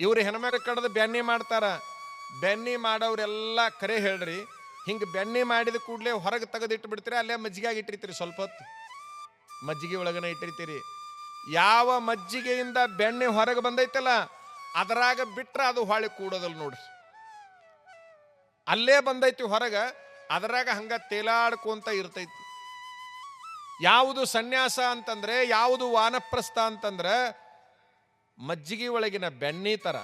ಇವ್ರು ಹೆಣ್ಮಕ್ಳು ಕಡ್ದು ಬೆನ್ನಿ ಮಾಡ್ತಾರ. ಬೆನ್ನಿ ಮಾಡೋರೆಲ್ಲ ಕರೆ ಹೇಳ್ರಿ. ಹಿಂಗೆ ಬೆನ್ನಿ ಮಾಡಿದ ಕೂಡಲೇ ಹೊರಗೆ ತೆಗೆದಿಟ್ಟು ಬಿಡ್ತೀರಿ ಅಲ್ಲೇ ಮಜ್ಜಿಗೆಯಾಗಿ ಇಟ್ಟಿರ್ತೀರಿ ಸ್ವಲ್ಪ ಹೊತ್ತು. ಮಜ್ಜಿಗೆ ಒಳಗನೆ ಇಟ್ಟಿರ್ತೀರಿ. ಯಾವ ಮಜ್ಜಿಗೆಯಿಂದ ಬೆಣ್ಣೆ ಹೊರಗೆ ಬಂದೈತಲ್ಲ, ಅದರಾಗ ಬಿಟ್ರೆ ಅದು ಹೊಳೆ ಕೂಡೋದಲ್ಲ ನೋಡ್ರಿ. ಅಲ್ಲೇ ಬಂದೈತಿ ಹೊರಗೆ, ಅದರಾಗ ಹಂಗ ತೇಲಾಡ್ಕೊಂತ ಇರ್ತೈತಿ. ಯಾವುದು ಸನ್ಯಾಸ ಅಂತಂದ್ರೆ, ಯಾವುದು ವಾನಪ್ರಸ್ಥ ಅಂತಂದ್ರೆ ಮಜ್ಜಿಗೆ ಒಳಗಿನ ಬೆಣ್ಣೆ ತರ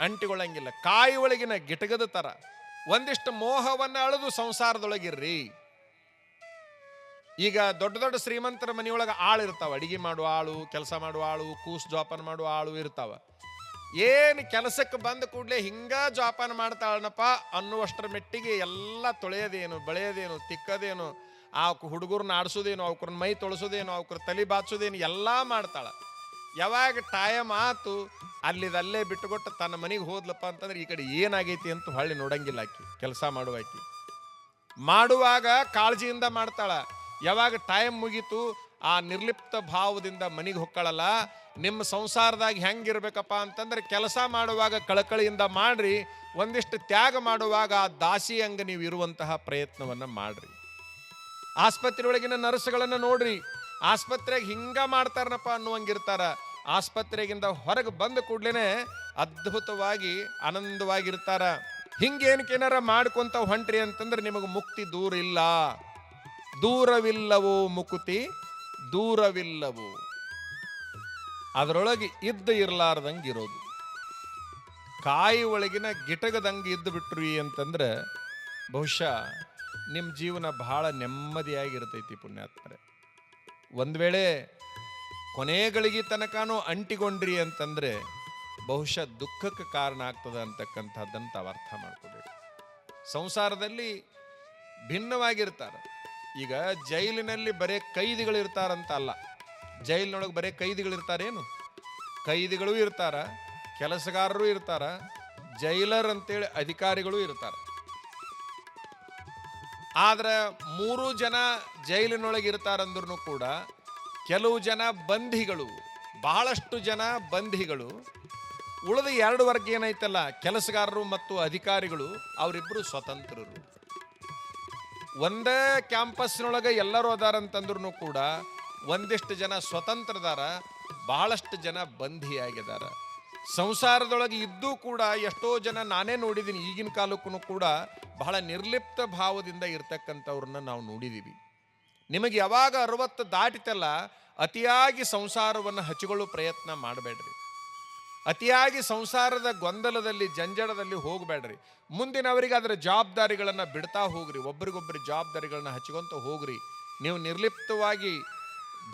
ಅಂಟಿಗೊಳಂಗಿಲ್ಲ ಕಾಯಿ ಒಳಗಿನ ಗಿಟಗದ ತರ. ಒಂದಿಷ್ಟು ಮೋಹವನ್ನ ಅಳೆದು ಸಂಸಾರದೊಳಗಿರ್ರಿ. ಈಗ ದೊಡ್ಡ ದೊಡ್ಡ ಶ್ರೀಮಂತರ ಮನೆಯೊಳಗೆ ಆಳು ಇರ್ತಾವ. ಅಡಿಗೆ ಮಾಡುವ ಆಳು, ಕೆಲಸ ಮಾಡುವ ಆಳು, ಕೂಸ್ ಜೋಪಾನ ಮಾಡುವ ಆಳು ಇರ್ತಾವ. ಏನು ಕೆಲಸಕ್ಕೆ ಬಂದ ಕೂಡಲೇ ಹಿಂಗ ಜೋಪಾನ ಮಾಡ್ತಾಳನಪ್ಪ ಅನ್ನುವಷ್ಟರ ಮೆಟ್ಟಿಗೆ ಎಲ್ಲ ತೊಳೆಯೋದೇನು, ಬೆಳೆಯೋದೇನು, ತಿಕ್ಕದೇನು, ಆ ಹುಡುಗರನ್ನ ಆಡಿಸೋದೇನು ಅವ್ರನ್ನ ಮೈ ತೊಳಸೋದೇನು ಅವ್ರ ತಲೆ ಬಾಚೋದೇನು ಎಲ್ಲ ಮಾಡ್ತಾಳ. ಯಾವಾಗ ಟೈಮ್ ಆತು, ಅಲ್ಲಿದಲ್ಲೇ ಬಿಟ್ಟುಕೊಟ್ಟು ತನ್ನ ಮನೆಗೆ ಹೋದ್ಲಪ್ಪ ಅಂತಂದ್ರೆ ಈ ಕಡೆ ಏನಾಗೈತಿ ಅಂತ ಹೊಳ್ಳಿ ನೋಡಂಗಿಲ್ಲ ಆಕಿ, ಕೆಲಸ ಮಾಡುವ ಆಕಿ. ಮಾಡುವಾಗ ಕಾಳಜಿಯಿಂದ ಮಾಡ್ತಾಳ. ಯಾವಾಗ ಟೈಮ್ ಮುಗೀತು, ಆ ನಿರ್ಲಿಪ್ತ ಭಾವದಿಂದ ಮನೆಗೆ ಹೊಕ್ಕಳಲ್ಲ, ನಿಮ್ಮ ಸಂಸಾರದಾಗ ಹೆಂಗಿರ್ಬೇಕಪ್ಪ ಅಂತಂದ್ರೆ ಕೆಲಸ ಮಾಡುವಾಗ ಕಳಕಳಿಯಿಂದ ಮಾಡ್ರಿ, ಒಂದಿಷ್ಟು ತ್ಯಾಗ ಮಾಡುವಾಗ ಆ ದಾಸಿ ಅಂಗ ನೀವು ಇರುವಂತಹ ಪ್ರಯತ್ನವನ್ನ ಮಾಡ್ರಿ. ಆಸ್ಪತ್ರೆಯೊಳಗಿನ ನರ್ಸ್ಗಳನ್ನ ನೋಡ್ರಿ ಆಸ್ಪತ್ರೆಗೆ ಹಿಂಗ ಮಾಡ್ತಾರನಪ್ಪ ಅನ್ನುವಂಗಿರ್ತಾರ. ಆಸ್ಪತ್ರೆಗಿಂದ ಹೊರಗೆ ಬಂದ ಕೂಡಲೇ ಅದ್ಭುತವಾಗಿ ಆನಂದವಾಗಿರ್ತಾರ. ಹಿಂಗೇನಕ್ಕೇನಾರ ಮಾಡ್ಕೊಂತ ಹೊಂಟ್ರಿ ಅಂತಂದ್ರೆ ನಿಮಗೆ ಮುಕ್ತಿ ದೂರ ಇಲ್ಲ. ದೂರವಿಲ್ಲವೋ ಮುಕುತಿ, ದೂರವಿಲ್ಲವೋ. ಅದರೊಳಗೆ ಇದ್ದ ಇರಲಾರ್ದಂಗೆ ಇರೋದು ಕಾಯಿ ಒಳಗಿನ ಗಿಟಗದಂಗೆ ಇದ್ದು ಬಿಟ್ರಿ ಅಂತಂದ್ರೆ ಬಹುಶಃ ನಿಮ್ಮ ಜೀವನ ಬಹಳ ನೆಮ್ಮದಿಯಾಗಿರ್ತೈತಿ ಪುಣ್ಯಾತ್ಮರೆ. ಒಂದು ವೇಳೆ ಕೊನೆಗಳಿಗೆ ತನಕನೂ ಅಂಟಿಕೊಂಡ್ರಿ ಅಂತಂದ್ರೆ ಬಹುಶಃ ದುಃಖಕ್ಕೆ ಕಾರಣ ಆಗ್ತದೆ ಅಂತಕ್ಕಂಥದ್ದನ್ನು ತಾವು ಅರ್ಥ ಮಾಡ್ಕೋಬೇಕು. ಸಂಸಾರದಲ್ಲಿ ಭಿನ್ನವಾಗಿರ್ತಾರೆ. ಈಗ ಜೈಲಿನಲ್ಲಿ ಬರೇ ಕೈದಿಗಳಿರ್ತಾರಂತ ಅಲ್ಲ ಜೈಲಿನೊಳಗೆ ಬರೇ ಕೈದಿಗಳಿರ್ತಾರೇನು? ಕೈದಿಗಳು ಇರ್ತಾರ, ಕೆಲಸಗಾರರು ಇರ್ತಾರ, ಜೈಲರ್ ಅಂತೇಳಿ ಅಧಿಕಾರಿಗಳು ಇರ್ತಾರ. ಆದ್ರೆ ಮೂರು ಜನ ಜೈಲಿನೊಳಗೆ ಇರ್ತಾರಂದ್ರೂ ಕೂಡ ಕೆಲವು ಜನ ಬಂಧಿಗಳು, ಬಹಳಷ್ಟು ಜನ ಬಂಧಿಗಳು. ಉಳಿದ ಎರಡು ವರ್ಗ ಏನೈತಲ್ಲ, ಕೆಲಸಗಾರರು ಮತ್ತು ಅಧಿಕಾರಿಗಳು ಅವರಿಬ್ಬರು ಸ್ವತಂತ್ರರು. ಒಂದೇ ಕ್ಯಾಂಪಸ್ನೊಳಗೆ ಎಲ್ಲರೂ ಅದಾರಂತಂದ್ರೂ ಕೂಡ ಒಂದಿಷ್ಟು ಜನ ಸ್ವತಂತ್ರದಾರ, ಬಹಳಷ್ಟು ಜನ ಬಂಧಿಯಾಗಿದಾರ ಸಂಸಾರದೊಳಗೆ ಇದ್ದೂ ಕೂಡ ಎಷ್ಟೋ ಜನ ನಾನೇ ನೋಡಿದ್ದೀನಿ ಈಗಿನ ಕಾಲಕ್ಕೂ ಕೂಡ ಬಹಳ ನಿರ್ಲಿಪ್ತ ಭಾವದಿಂದ ಇರ್ತಕ್ಕಂಥವ್ರನ್ನ ನಾವು ನೋಡಿದ್ದೀವಿ ನಿಮಗೆ ಯಾವಾಗ ಅರವತ್ತು ದಾಟಿತಲ್ಲ, ಅತಿಯಾಗಿ ಸಂಸಾರವನ್ನು ಹಚ್ಚಿಕೊಳ್ಳೋ ಪ್ರಯತ್ನ ಮಾಡಬೇಡ್ರಿ. ಅತಿಯಾಗಿ ಸಂಸಾರದ ಗೊಂದಲದಲ್ಲಿ, ಜಂಜಡದಲ್ಲಿ ಹೋಗಬೇಡ್ರಿ. ಮುಂದಿನವರಿಗೆ ಅದರ ಜವಾಬ್ದಾರಿಗಳನ್ನು ಬಿಡ್ತಾ ಹೋಗ್ರಿ. ಒಬ್ರಿಗೊಬ್ಬರು ಜವಾಬ್ದಾರಿಗಳನ್ನ ಹಚ್ಕೊಂತ ಹೋಗ್ರಿ. ನೀವು ನಿರ್ಲಿಪ್ತವಾಗಿ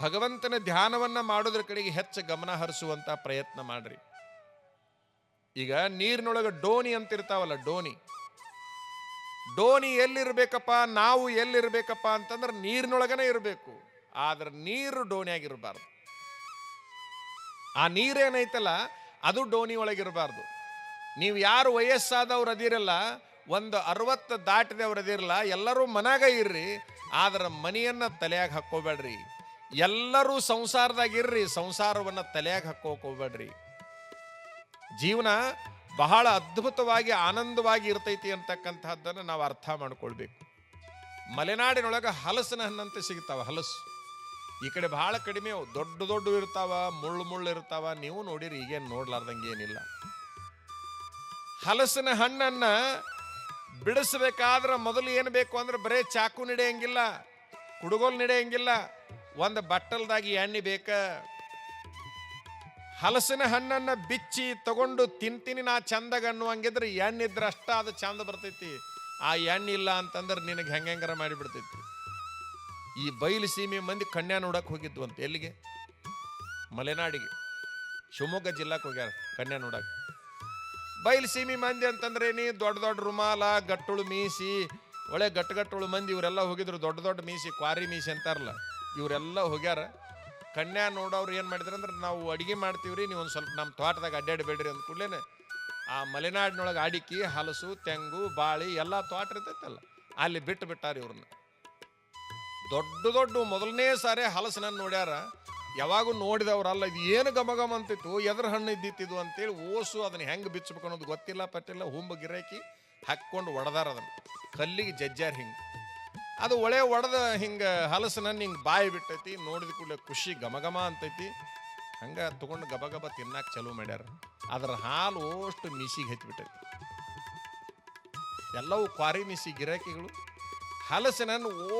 ಭಗವಂತನ ಧ್ಯಾನವನ್ನ ಮಾಡೋದ್ರ ಕಡೆಗೆ ಹೆಚ್ಚು ಗಮನ ಹರಿಸುವಂತ ಪ್ರಯತ್ನ ಮಾಡ್ರಿ. ಈಗ ನೀರಿನೊಳಗೆ ಡೋಣಿ ಅಂತಿರ್ತಾವಲ್ಲ, ಡೋಣಿ. ಡೋಣಿ ಎಲ್ಲಿರಬೇಕಪ್ಪ, ನಾವು ಎಲ್ಲಿರಬೇಕಪ್ಪ ಅಂತಂದ್ರೆ ನೀರಿನೊಳಗನೆ ಇರಬೇಕು. ಆದ್ರೆ ನೀರು ಡೋಣಿಯಾಗಿರಬಾರ್ದು. ಆ ನೀರೇನೈತಲ್ಲ, ಅದು ಡೋಣಿ ಒಳಗಿರಬಾರ್ದು ನೀವು ಯಾರು ವಯಸ್ಸಾದವ್ರು ಅದಿರಲ್ಲ, ಒಂದು ಅರವತ್ತು ದಾಟಿದವ್ರು ಅದಿರಲ್ಲ, ಎಲ್ಲರೂ ಮನಾಗ ಇರ್ರಿ, ಆದ್ರೆ ಮನೆಯನ್ನ ತಲೆಯಾಗಿ ಹಾಕೋಬೇಡ್ರಿ ಎಲ್ಲರೂ ಸಂಸಾರದಾಗಿರ್ರಿ ಸಂಸಾರವನ್ನ ತಲೆಯಾಗ ಹಾಕೋಕ್ ಜೀವನ ಬಹಳ ಅದ್ಭುತವಾಗಿ, ಆನಂದವಾಗಿ ಇರ್ತೈತಿ ಅಂತಕ್ಕಂಥದ್ದನ್ನು ನಾವು ಅರ್ಥ ಮಾಡ್ಕೊಳ್ಬೇಕು. ಮಲೆನಾಡಿನೊಳಗೆ ಹಲಸಿನ ಹಣ್ಣಂತೆ ಸಿಗ್ತಾವ, ಹಲಸು. ಈ ಕಡೆ ಬಹಳ ಕಡಿಮೆ, ದೊಡ್ಡ ದೊಡ್ಡ ಇರ್ತಾವ, ಮುಳ್ಳು ಮುಳ್ಳು ಇರ್ತಾವ. ನೀವು ನೋಡಿರಿ, ಈಗೇನು ನೋಡ್ಲಾರ್ದಂಗೆ ಏನಿಲ್ಲ. ಹಲಸಿನ ಹಣ್ಣನ್ನು ಬಿಡಿಸ್ಬೇಕಾದ್ರೆ ಮೊದಲು ಏನು ಬೇಕು ಅಂದ್ರೆ ಬರೇ ಚಾಕು ನಡೆಯಂಗಿಲ್ಲ, ಕುಡುಗೋಲ್ ನಡೆಯಂಗಿಲ್ಲ. ಒಂದು ಬಟ್ಟಲ್ದಾಗಿ ಎಣ್ಣೆ ಬೇಕ? ಹಲಸಿನ ಹಣ್ಣನ್ನ ಬಿಚ್ಚಿ ತಗೊಂಡು ತಿಂತೀನಿ ನಾ ಚಂದಾಗ ಅನ್ನುವಂಗಿದ್ರೆ ಎಣ್ಣೆ ಇದ್ರೆ ಅಷ್ಟ ಅದು ಚಂದ ಬರ್ತೈತಿ. ಆ ಎಣ್ಣೆ ಇಲ್ಲ ಅಂತಂದ್ರೆ ನಿನಗೆ ಹೆಂಗಾರ ಮಾಡಿಬಿಡ್ತೈತಿ. ಈ ಬಯಲು ಸೀಮೆ ಮಂದಿ ಕನ್ಯಾ ನೋಡಕ್ಕೆ ಹೋಗಿದ್ವು ಅಂತ. ಎಲ್ಲಿಗೆ? ಮಲೆನಾಡಿಗೆ. ಶಿವಮೊಗ್ಗ ಜಿಲ್ಲಾಕ್ಕೆ ಹೋಗ್ಯಾರ ಕನ್ಯಾ ನೋಡಕ್ಕೆ ಬಯಲು ಸೀಮೆ ಮಂದಿ ಅಂತಂದ್ರೆ ನೀ ದೊಡ್ಡ ದೊಡ್ಡ ರುಮಾಲ, ಗಟ್ಟುಳು ಮೀಸಿ, ಒಳ್ಳೆ ಗಟ್ಟು ಗಟ್ಟುಳು ಮಂದಿ, ಇವರೆಲ್ಲ ಹೋಗಿದ್ರು. ದೊಡ್ಡ ದೊಡ್ಡ ಮೀಸಿ, ಕ್ವಾರಿ ಮೀಸಿ ಅಂತಾರಲ್ಲ. ಇವರೆಲ್ಲ ಹೋಗ್ಯಾರ. ಕನ್ಯಾ ನೋಡೋರು ಏನು ಮಾಡಿದ್ರು ಅಂದ್ರೆ, ನಾವು ಅಡಿಗೆ ಮಾಡ್ತೀವ್ರಿ, ನೀವು ಒಂದು ಸ್ವಲ್ಪ ನಮ್ಮ ತೋಟದಾಗ ಅಡ್ಡಾಡಬೇಡ್ರಿ ಅಂದ ಕೂಡಲೇ ಆ ಮಲೆನಾಡಿನೊಳಗೆ ಅಡಿಕೆ, ಹಲಸು, ತೆಂಗು, ಬಾಳಿ ಎಲ್ಲ ತೋಟ ಇರ್ತೈತಲ್ಲ, ಅಲ್ಲಿ ಬಿಟ್ಟು ಬಿಟ್ಟಾರ ಇವ್ರನ್ನ. ದೊಡ್ಡ ದೊಡ್ಡ ಮೊದಲನೇ ಸಾರಿ ಹಲಸನ ನೋಡ್ಯಾರ, ಯಾವಾಗೂ ನೋಡಿದವರಲ್ಲ, ಇದು ಏನು ಗಮಗಮ ಗಮ ಅಂತಿತ್ತು, ಎದ್ರ ಹಣ್ಣು ಇದ್ದಿತ್ತಿದು ಅಂತೇಳಿ ಓಸು ಅದನ್ನ ಹೆಂಗೆ ಬಿಚ್ಚಬೇಕು ಅನ್ನೋದು ಗೊತ್ತಿಲ್ಲ, ಪಟ್ಟಿಲ್ಲ, ಹುಂಬ ಗಿರಾಕಿ ಹಾಕ್ಕೊಂಡು ಒಡೆದಾರ ಅದನ್ನು. ಕಲ್ಲಿಗೆ ಜಜ್ಜಾರ ಹಿಂಗೆ. ಅದು ಒಳೆ ಒಡೆದ ಹಿಂಗೆ ಹಲಸನ ಹಿಂಗೆ ಬಾಯಿ ಬಿಟ್ಟೈತಿ, ನೋಡಿದ ಕೂಡಲೇ ಖುಷಿ ಗಮಗಮ ಅಂತೈತಿ. ಹಂಗೆ ತಗೊಂಡು ಗಬ ಗಬ ತಿನ್ನಾಕ ಚಲೋ ಮಾಡ್ಯಾರ. ಅದರ ಹಾಲು ಅಷ್ಟು ಮಿಸಿಗೆ ಹೆಚ್ಚಿಬಿಟ್ಟೈತಿ ಎಲ್ಲವೂ ಕ್ವಾರಿ ಮೀಸಿ ಗಿರಾಕಿಗಳು. ಹಲಸಿನ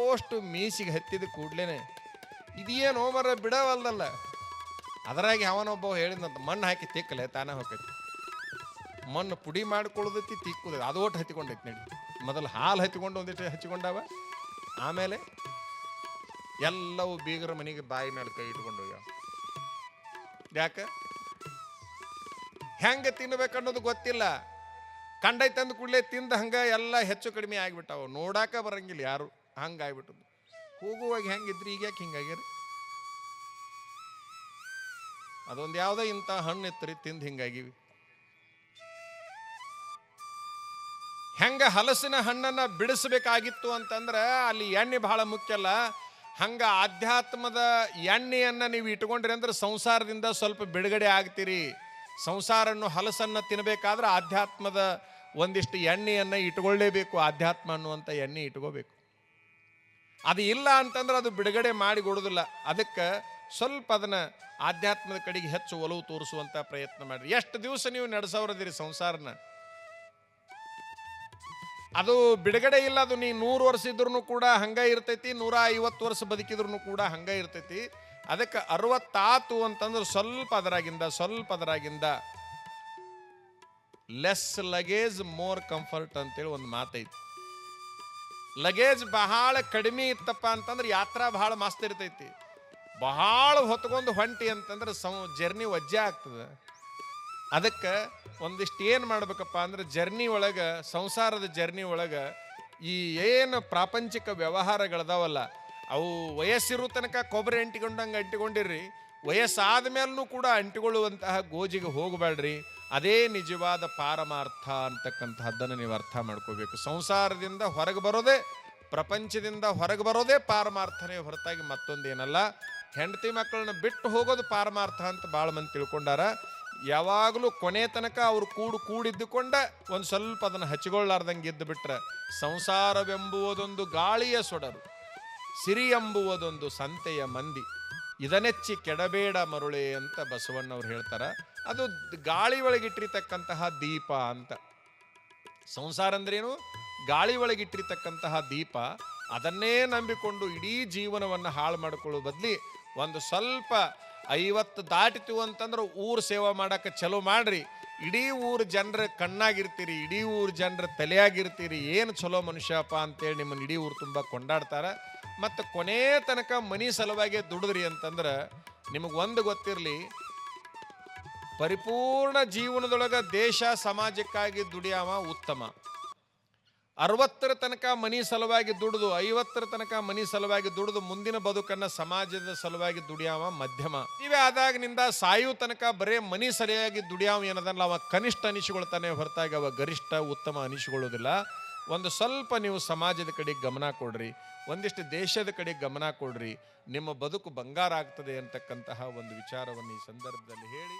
ಓಷ್ಟು ಮೀಸಿಗೆ ಹತ್ತಿದ ಕೂಡ್ಲೇನೆ ಇದೇನು ಮರ ಬಿಡವಲ್ದಲ್ಲ. ಅದರಾಗಿ ಅವನೊಬ್ಬ ಹೇಳಿದಂತ ಮಣ್ಣು ಹಾಕಿ ತಿಕ್ಕಲೆ ತಾನೇ ಹೋಗೈತಿ ಮಣ್ಣು ಪುಡಿ ಮಾಡ್ಕೊಳ್ಳೋದೈತಿ ತಿಕ್ಕುದ, ಅದು ಒಟ್ಟು ಹತ್ತಿಕೊಂಡೈತಿ ನಡಿ. ಮೊದಲು ಹಾಲು ಹತ್ತಿಕೊಂಡು ಒಂದಿಷ್ಟು ಹಚ್ಚಿಕೊಂಡಾವ. ಆಮೇಲೆ ಎಲ್ಲವೂ ಬೀಗರ ಮನೆಗೆ ಬಾಯಿ ಮೇಲೆ ಕೈ ಇಟ್ಕೊಂಡು ಯಾಕೆ? ಹೆಂಗೆ ತಿನ್ಬೇಕನ್ನೋದು ಗೊತ್ತಿಲ್ಲ. ಕಂಡೈ ತಂದು ಕೂಡಲೇ ತಿಂದ ಹಂಗ ಎಲ್ಲ ಹೆಚ್ಚು ಕಡಿಮೆ ಆಗಿಬಿಟ್ಟಾವ. ನೋಡಾಕ ಬರಂಗಿಲ್ಲ ಯಾರು. ಹಂಗಾಗ್ಬಿಟ್ಟದು ಹೋಗುವಾಗ ಹೆಂಗಿದ್ರಿ ಈಗ ಯಾಕೆ ಹಿಂಗಾಗ್ಯಾರ? ಅದೊಂದು ಯಾವುದೋ ಇಂಥ ಹಣ್ಣು ಇತ್ತರಿ ತಿಂದು ಹಿಂಗಾಗಿವಿ. ಹೆಂಗ ಹಲಸಿನ ಹಣ್ಣನ್ನ ಬಿಡಿಸಬೇಕಾಗಿತ್ತು ಅಂತಂದ್ರೆ ಅಲ್ಲಿ ಎಣ್ಣೆ ಬಹಳ ಮುಖ್ಯ ಅಲ್ಲ. ಹಂಗ ಆಧ್ಯಾತ್ಮದ ಎಣ್ಣೆಯನ್ನ ನೀವು ಇಟ್ಕೊಂಡ್ರಿ ಅಂದ್ರೆ ಸಂಸಾರದಿಂದ ಸ್ವಲ್ಪ ಬಿಡುಗಡೆ ಆಗ್ತೀರಿ. ಸಂಸಾರನ್ನು ಹಲಸನ್ನ ತಿನ್ನಬೇಕಾದ್ರೆ ಆಧ್ಯಾತ್ಮದ ಒಂದಿಷ್ಟು ಎಣ್ಣೆಯನ್ನ ಇಟ್ಕೊಳ್ಳೇಬೇಕು, ಆಧ್ಯಾತ್ಮ ಅನ್ನುವಂಥ ಎಣ್ಣೆ ಇಟ್ಕೋಬೇಕು. ಅದು ಇಲ್ಲ ಅಂತಂದ್ರೆ ಅದು ಬಿಡುಗಡೆ ಮಾಡಿ ಕೊಡೋದಿಲ್ಲ. ಅದಕ್ಕೆ ಸ್ವಲ್ಪ ಅದನ್ನ ಆಧ್ಯಾತ್ಮದ ಕಡೆಗೆ ಹೆಚ್ಚು ಒಲವು ತೋರಿಸುವಂತ ಪ್ರಯತ್ನ ಮಾಡಿರಿ. ಎಷ್ಟು ದಿವಸ ನೀವು ನಡೆಸೋರದಿರಿ ಸಂಸಾರನ? ಅದು ಬಿಡುಗಡೆ ಇಲ್ಲ, ಅದು ನೀ ನೂರು ವರ್ಷ ಇದ್ರೂ ಕೂಡ ಹಂಗೆ ಇರ್ತೈತಿ, ನೂರ ಐವತ್ತು ವರ್ಷ ಬದುಕಿದ್ರು ಕೂಡ ಹಂಗೆ ಇರ್ತೈತಿ. ಅದಕ್ಕೆ ಅರವತ್ತಾತು ಅಂತಂದ್ರೆ ಸ್ವಲ್ಪ ಅದರಾಗಿಂದ ಸ್ವಲ್ಪ ಅದರಾಗಿಂದ. ಲೆಸ್ ಲಗೇಜ್ ಮೋರ್ ಕಂಫರ್ಟ್ ಅಂತೇಳಿ ಒಂದು ಮಾತೈತಿ. ಲಗೇಜ್ ಬಹಳ ಕಡಿಮೆ ಇತ್ತಪ್ಪ ಅಂತಂದ್ರೆ ಯಾತ್ರಾ ಬಹಳ ಮಸ್ತ್ ಇರ್ತೈತಿ. ಬಹಳ ಹೊತ್ಕೊಂಡು ಹೊಂಟಿ ಅಂತಂದ್ರೆ ಜರ್ನಿ ವಜ್ಜೆ ಆಗ್ತದೆ. ಅದಕ್ಕೆ ಒಂದಿಷ್ಟು ಏನು ಮಾಡ್ಬೇಕಪ್ಪ ಅಂದ್ರೆ ಜರ್ನಿ ಒಳಗೆ, ಸಂಸಾರದ ಜರ್ನಿ ಒಳಗೆ ಈ ಏನು ಪ್ರಾಪಂಚಿಕ ವ್ಯವಹಾರಗಳದಾವಲ್ಲ, ಅವು ವಯಸ್ಸಿರೋ ತನಕ ಕೊಬ್ಬರಿ ಅಂಟಿಕೊಂಡಂಗೆ ಅಂಟಿಕೊಂಡಿರ್ರಿ. ವಯಸ್ಸಾದ ಮೇಲೂ ಕೂಡ ಅಂಟಿಕೊಳ್ಳುವಂತಹ ಗೋಜಿಗೆ ಹೋಗಬೇಡ್ರಿ ಅದೇ ನಿಜವಾದ ಪಾರಮಾರ್ಥ ಅಂತಕ್ಕಂತಹದ್ದನ್ನು ನೀವು ಅರ್ಥ ಮಾಡ್ಕೋಬೇಕು. ಸಂಸಾರದಿಂದ ಹೊರಗೆ ಬರೋದೇ, ಪ್ರಪಂಚದಿಂದ ಹೊರಗೆ ಬರೋದೇ ಪಾರಮಾರ್ಥನೇ ಹೊರತಾಗಿ ಮತ್ತೊಂದೇನಲ್ಲ. ಹೆಂಡತಿ ಮಕ್ಕಳನ್ನ ಬಿಟ್ಟು ಹೋಗೋದು ಪಾರಮಾರ್ಥ ಅಂತ ಭಾಳ ಮಂದಿ ತಿಳ್ಕೊಂಡಾರ. ಯಾವಾಗಲೂ ಕೊನೆ ತನಕ ಅವರು ಕೂಡು ಕೂಡಿದ್ದುಕೊಂಡ ಒಂದು ಸ್ವಲ್ಪ ಅದನ್ನು ಹಚ್ಚಿಕೊಳ್ಳಾರ್ದಂಗೆ ಇದ್ದು ಬಿಟ್ರೆ ಸಂಸಾರವೆಂಬುವುದೊಂದು ಗಾಳಿಯ ಸೊಡರು, ಸಿರಿ ಎಂಬುವುದೊಂದು ಸಂತೆಯ ಮಂದಿ, ಇದನೆಚ್ಚಿ ಕೆಡಬೇಡ ಮರುಳೆ ಅಂತ ಬಸವಣ್ಣವ್ರು ಹೇಳ್ತಾರೆ. ಅದು ಗಾಳಿ ಒಳಗಿಟ್ಟಿರ್ತಕ್ಕಂತಹ ದೀಪ ಅಂತ. ಸಂಸಾರ ಅಂದ್ರೇನು? ಗಾಳಿ ಒಳಗಿಟ್ಟಿರ್ತಕ್ಕಂತಹ ದೀಪ, ಅದನ್ನೇ ನಂಬಿಕೊಂಡು ಇಡೀ ಜೀವನವನ್ನು ಹಾಳು ಮಾಡಿಕೊಳ್ಳುವ ಬದಲಿ ಒಂದು ಸ್ವಲ್ಪ ಐವತ್ತು ದಾಟಿತು ಅಂತಂದ್ರೆ ಊರು ಸೇವೆ ಮಾಡಕ್ಕೆ ಚಲೋ ಮಾಡ್ರಿ. ಇಡೀ ಊರು ಜನರ ಕಣ್ಣಾಗಿರ್ತೀರಿ, ಇಡೀ ಊರು ಜನರ ತಲೆಯಾಗಿರ್ತೀರಿ, ಏನು ಚಲೋ ಮನುಷ್ಯಪ್ಪ ಅಂತೇಳಿ ನಿಮ್ಮನ್ನು ಇಡೀ ಊರು ತುಂಬ ಕೊಂಡಾಡ್ತಾರ. ಮತ್ತು ಕೊನೆ ತನಕ ಮನಿ ಸಲುವಾಗಿ ದುಡಿದ್ರಿ ಅಂತಂದ್ರೆ ನಿಮಗೆ ಒಂದು ಗೊತ್ತಿರಲಿ, ಪರಿಪೂರ್ಣ ಜೀವನದೊಳಗ ದೇಶ ಸಮಾಜಕ್ಕಾಗಿ ದುಡಿಯಾವ ಉತ್ತಮ. ಅರವತ್ತರ ತನಕ ಮನಿ ಸಲುವಾಗಿ ದುಡಿದು, ಐವತ್ತರ ತನಕ ಮನಿ ಸಲುವಾಗಿ ದುಡಿದು ಮುಂದಿನ ಬದುಕನ್ನ ಸಮಾಜದ ಸಲುವಾಗಿ ದುಡಿಯಾವ ಮಧ್ಯಮ. ಇವೇ ಆದಾಗಿನಿಂದ ಸಾಯು ತನಕ ಬರೇ ಮನಿ ಸರಿಯಾಗಿ ದುಡಿಯಾವ ಏನದಲ್ಲ, ಅವ ಕನಿಷ್ಠ ಅನಿಸಿಕೊಳ್ತಾನೆ ಹೊರತಾಗಿ ಅವ ಗರಿಷ್ಠ ಉತ್ತಮ ಅನಿಸಿಕೊಳ್ಳೋದಿಲ್ಲ ಒಂದು ಸ್ವಲ್ಪ ನೀವು ಸಮಾಜದ ಕಡೆ ಗಮನ ಕೊಡ್ರಿ, ಒಂದಿಷ್ಟು ದೇಶದ ಕಡೆ ಗಮನ ಕೊಡ್ರಿ, ನಿಮ್ಮ ಬದುಕು ಬಂಗಾರ ಆಗ್ತದೆ ಅಂತಕ್ಕಂತಹ ಒಂದು ವಿಚಾರವನ್ನು ಈ ಸಂದರ್ಭದಲ್ಲಿ ಹೇಳಿ.